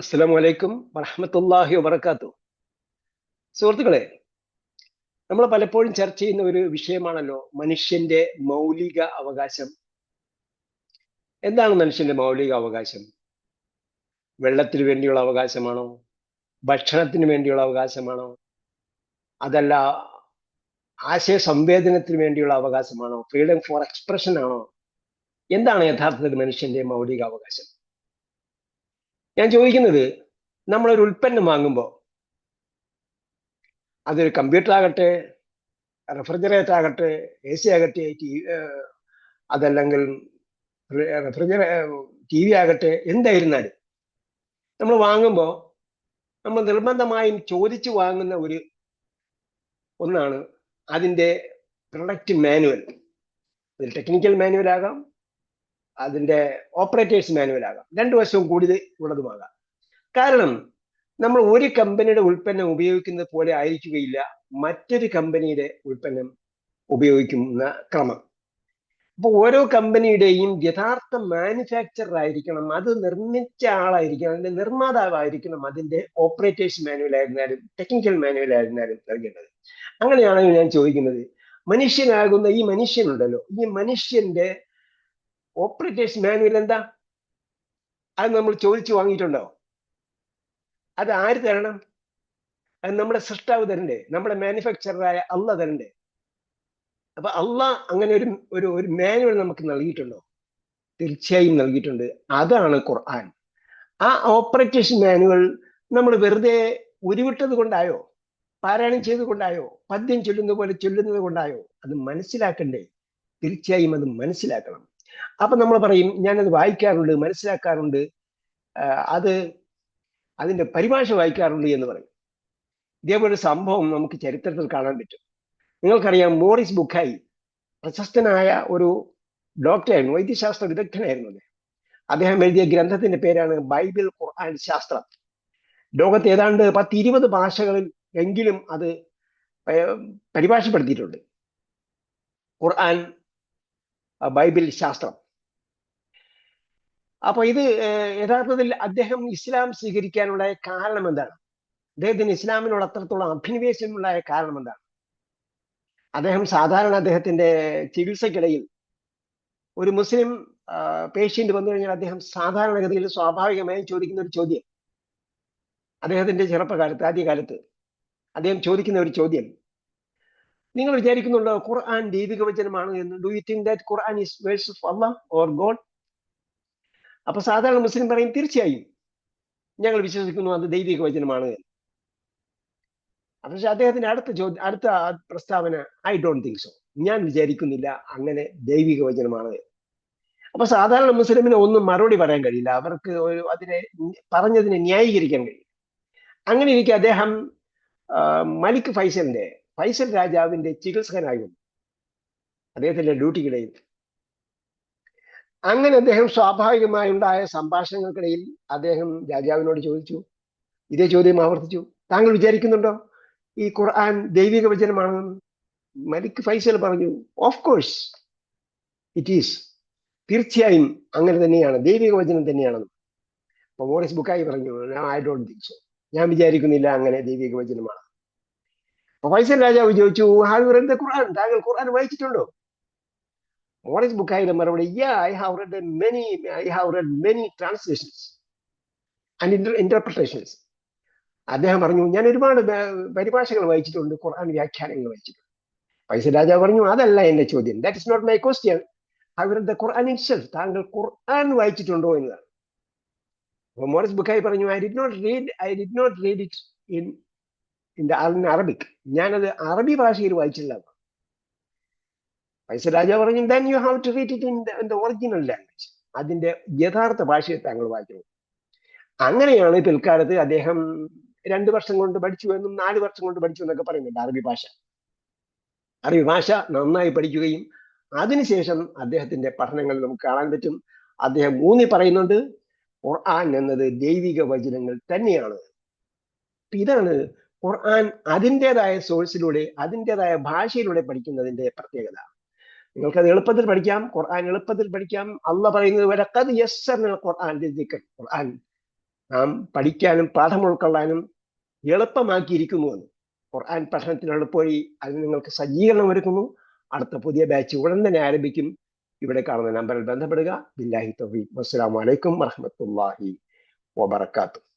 അസ്സലാമു വലൈക്കും വറഹമത്തല്ലാഹി വബർക്കാത്തു സുഹൃത്തുക്കളെ നമ്മൾ പലപ്പോഴും ചർച്ച ചെയ്യുന്ന ഒരു വിഷയമാണല്ലോ മനുഷ്യന്റെ മൗലിക അവകാശം. എന്താണ് മനുഷ്യന്റെ മൗലിക അവകാശം? വെള്ളത്തിന് വേണ്ടിയുള്ള അവകാശമാണോ? ഭക്ഷണത്തിന് വേണ്ടിയുള്ള അവകാശമാണോ? അതല്ല ആശയ സംവേദനത്തിന് വേണ്ടിയുള്ള അവകാശമാണോ? ഫ്രീഡം ഫോർ എക്സ്പ്രഷൻ ആണോ? എന്താണ് യഥാർത്ഥത്തിൽ മനുഷ്യന്റെ മൗലിക അവകാശം? ഞാൻ ചോദിക്കുന്നത് നമ്മളൊരു ഉൽപ്പന്നം വാങ്ങുമ്പോൾ അതൊരു കമ്പ്യൂട്ടർ ആകട്ടെ റെഫ്രിജറേറ്റർ ആകട്ടെ എ സി ആകട്ടെ ടി അതല്ലെങ്കിൽ റെഫ്രിജറേ ടി വി ആകട്ടെ എന്തായിരുന്നാലും നമ്മൾ വാങ്ങുമ്പോൾ നമ്മൾ നിർബന്ധമായും ചോദിച്ചു വാങ്ങുന്ന ഒരു ഒന്നാണ് അതിന്റെ പ്രൊഡക്റ്റ് മാനുവൽ അതിൽ ടെക്നിക്കൽ മാനുവൽ ആകാം അതിന്റെ ഓപ്പറേറ്റേഴ്സ് മാനുവൽ ആകാം. രണ്ടു വശവും കൂടുതൽ ഉള്ളതുമാകാം. കാരണം നമ്മൾ ഒരു കമ്പനിയുടെ ഉൽപ്പന്നം ഉപയോഗിക്കുന്നത് പോലെ ആയിരിക്കുകയില്ല മറ്റൊരു കമ്പനിയുടെ ഉൽപ്പന്നം ഉപയോഗിക്കുന്ന ക്രമം. അപ്പോൾ ഓരോ കമ്പനിയുടെയും യഥാർത്ഥ മാനുഫാക്ചറർ ആയിരിക്കണം അത് നിർമ്മിച്ച ആളായിരിക്കണം അതിന്റെ നിർമ്മാതാവായിരിക്കണം അതിന്റെ ഓപ്പറേറ്റേഴ്സ് മാനുവൽ ആയിരുന്നാലും ടെക്നിക്കൽ മാനുവൽ ആയിരുന്നാലും നൽകേണ്ടത്. അങ്ങനെയാണെങ്കിൽ ഞാൻ ചോദിക്കുന്നത് മനുഷ്യനാകുന്ന ഈ മനുഷ്യനുണ്ടല്ലോ ഈ മനുഷ്യന്റെ ഓപ്പറേറ്റേഴ്സ് മാനുവൽ എന്താ? അത് നമ്മൾ ചോദിച്ചു വാങ്ങിയിട്ടുണ്ടോ? അത് ആര് തരണം? അത് നമ്മുടെ സൃഷ്ടാവ് തരണ്ടേ? നമ്മുടെ മാനുഫാക്ചറായ അല്ല തരണ്ടേ? അപ്പൊ അല്ല അങ്ങനെ ഒരു ഒരു ഒരു മാനുവൽ നമുക്ക് നൽകിയിട്ടുണ്ടോ? തീർച്ചയായും നൽകിയിട്ടുണ്ട്. അതാണ് ഖുർആൻ. ആ ഓപ്പറേറ്റേഷൻ മാനുവൽ നമ്മൾ വെറുതെ ഉരുവിട്ടത് കൊണ്ടായോ? പാരായണം ചെയ്ത് കൊണ്ടായോ? പദ്യം ചൊല്ലുന്ന പോലെ ചൊല്ലുന്നത് കൊണ്ടായോ? അത് മനസ്സിലാക്കണ്ടേ? തീർച്ചയായും അത് മനസ്സിലാക്കണം. അപ്പൊ നമ്മൾ പറയും ഞാനത് വായിക്കാറുണ്ട് മനസ്സിലാക്കാറുണ്ട്. അത് അതിന്റെ പരിഭാഷ വായിക്കാറുണ്ട് എന്ന് പറയും. ഇതേപോലെ സംഭവം നമുക്ക് ചരിത്രത്തിൽ കാണാൻ പറ്റും. നിങ്ങൾക്കറിയാം മോറിസ് ബുക്കായി പ്രശസ്തനായ ഒരു ഡോക്ടറായിരുന്നു വൈദ്യശാസ്ത്ര വിദഗ്ധനായിരുന്നു അദ്ദേഹം. എഴുതിയ ഗ്രന്ഥത്തിന്റെ പേരാണ് ബൈബിൾ ഖുർആൻ ശാസ്ത്രം. ലോകത്ത് ഏതാണ്ട് പത്ത് ഇരുപത് ഭാഷകളിൽ എങ്കിലും അത് പരിഭാഷപ്പെടുത്തിയിട്ടുണ്ട്. ഖുർആൻ ബൈബിൾ ശാസ്ത്രം. അപ്പൊ ഇത് യഥാർത്ഥത്തിൽ അദ്ദേഹം ഇസ്ലാം സ്വീകരിക്കാനുള്ള കാരണം എന്താണ്? അദ്ദേഹത്തിന് ഇസ്ലാമിനോട് അത്രത്തോളം അഭിനിവേശമുള്ള കാരണം എന്താണ്? അദ്ദേഹം സാധാരണ അദ്ദേഹത്തിന്റെ ചികിത്സക്കിടയിൽ ഒരു മുസ്ലിം പേഷ്യന്റ് വന്നു കഴിഞ്ഞാൽ അദ്ദേഹം സാധാരണഗതിയിൽ സ്വാഭാവികമായും ചോദിക്കുന്ന ഒരു ചോദ്യം. അദ്ദേഹത്തിന്റെ ചെറുപ്പകാലത്ത് ആദ്യകാലത്ത് അദ്ദേഹം ചോദിക്കുന്ന ഒരു ചോദ്യം നിങ്ങൾ വിചാരിക്കുന്നുണ്ടോ ഖുർആൻ ദൈവിക വചനമാണ് എന്ന്? Do you think that Quran is verse of Allah or God അപ്പൊ സാധാരണ മുസ്ലിം പറയും തീർച്ചയായും. ഞങ്ങൾ വിശ്വസിക്കുന്നു അത് ദൈവിക വചനമാണ് പക്ഷെ അദ്ദേഹത്തിന്റെ അടുത്ത ചോദ്യം അടുത്ത പ്രസ്താവന ഐ ഡോണ്ട് തിങ്ക് സോ ഞാൻ വിചാരിക്കുന്നില്ല അങ്ങനെ ദൈവിക വചനമാണ് അപ്പൊ സാധാരണ മുസ്ലിമിന് ഒന്നും മറുപടി പറയാൻ കഴിയില്ല. അവർക്ക് ഒരു അതിനെ പറഞ്ഞതിനെ ന്യായീകരിക്കാൻ കഴിയും അങ്ങനെ എനിക്ക് അദ്ദേഹം മലിക് ഫൈസലിന്റെ ഫൈസൽ രാജാവിന്റെ ചികിത്സകനായി വന്നു അദ്ദേഹത്തിന്റെ ഡ്യൂട്ടിക്കിടയിൽ. അങ്ങനെ അദ്ദേഹം സ്വാഭാവികമായി ഉണ്ടായ സംഭാഷണങ്ങൾക്കിടയിൽ അദ്ദേഹം രാജാവിനോട് ചോദിച്ചു. ഇതേ ചോദ്യം ആവർത്തിച്ചു. താങ്കൾ വിചാരിക്കുന്നുണ്ടോ? ഈ ഖുർആൻ ദൈവിക വചനമാണെന്ന് മലിക് ഫൈസൽ പറഞ്ഞു ഓഫ് കോഴ്സ് ഇറ്റ് ഈസ് തീർച്ചയായും അങ്ങനെ തന്നെയാണ് ദൈവിക വചനം തന്നെയാണെന്ന്. അപ്പൊ മോറിസ് ബുക്കായി പറഞ്ഞു ഐ ഡോണ്ട് തിങ്ക് സോ ഞാൻ വിചാരിക്കുന്നില്ല അങ്ങനെ ദൈവിക വചനമാണ്. അപ്പൊ ഫൈസൽ രാജാവ് ചോദിച്ചു ഹാവ് റെഡ് ദ ഖുർആൻ താങ്കൾ ഖുർആൻ വായിച്ചിട്ടുണ്ടോ? മോറിസ് ബുക്കായിയുടെ മറുപടി yeah I have read many I have read many translations and interpretations അദ്ദേഹം പറഞ്ഞു ഞാൻ ഒരുപാട് പരിഭാഷകൾ വായിച്ചിട്ടുണ്ട് ഖുർആൻ വ്യാഖ്യാനങ്ങൾ വായിച്ചിട്ടുണ്ട്. ഫൈസൽ രാജാവ് പറഞ്ഞു അതല്ല എന്റെ ചോദ്യം. That is not my question അവരുടെ ഖുർആൻ ഇൻസെൽഫ് താങ്കൾ ഖുർആൻ വായിച്ചിട്ടുണ്ടോ എന്നതാണ്. മോറിസ് ബുക്കായി പറഞ്ഞു I did not read I did not read it in in Arabic ഞാനത് അറബി ഭാഷയിൽ വായിച്ചിട്ടില്ല. പൈസ രാജ പറഞ്ഞു then you have to read it in the original language അതിന്റെ യഥാർത്ഥ ഭാഷയെ താങ്കൾ വായിക്കണം. അങ്ങനെയാണ് പിൽക്കാലത്ത് അദ്ദേഹം രണ്ട് വർഷം കൊണ്ട് പഠിച്ചു എന്നും നാല് വർഷം കൊണ്ട് പഠിച്ചു എന്നൊക്കെ പറയുന്നുണ്ട് അറബി ഭാഷ. അറബി ഭാഷ നന്നായി പഠിക്കുകയും അതിനുശേഷം അദ്ദേഹത്തിന്റെ പഠനങ്ങൾ നമുക്ക് കാണാൻ പറ്റും. അദ്ദേഹം ഊന്നി പറയുന്നുണ്ട് ഖുർആൻ എന്നത് ദൈവിക വചനങ്ങൾ തന്നെയാണ്. ഇതാണ് ഖുർആൻ അതിന്റെതായ സോഴ്സിലൂടെ അതിന്റെതായ ഭാഷയിലൂടെ പഠിക്കുന്നതിന്റെ പ്രത്യേകത. നിങ്ങൾക്കത് എളുപ്പത്തിൽ പഠിക്കാം. ഖുർആൻ എളുപ്പത്തിൽ പഠിക്കാം. അല്ല പറയുന്നത് വരെ കത് യെസ് ഖുർആൻ ഖുർആൻ നാം പഠിക്കാനും പാഠം ഉൾക്കൊള്ളാനും എളുപ്പമാക്കിയിരിക്കുന്നുവെന്ന് ഖുർആൻ പഠനത്തിന് പോയി അതിന് നിങ്ങൾക്ക് സജ്ജീകരണം ഒരുക്കുന്നു. അടുത്ത പുതിയ ബാച്ച് ഉടൻ തന്നെ ആരംഭിക്കും. ഇവിടെ കാണുന്ന നമ്പറിൽ ബന്ധപ്പെടുക. ബില്ലാഹി തൗഫീഖ്. അസ്സലാമു അലൈക്കും വറഹ്മത്തുള്ളാഹി വബറകാതുഹു.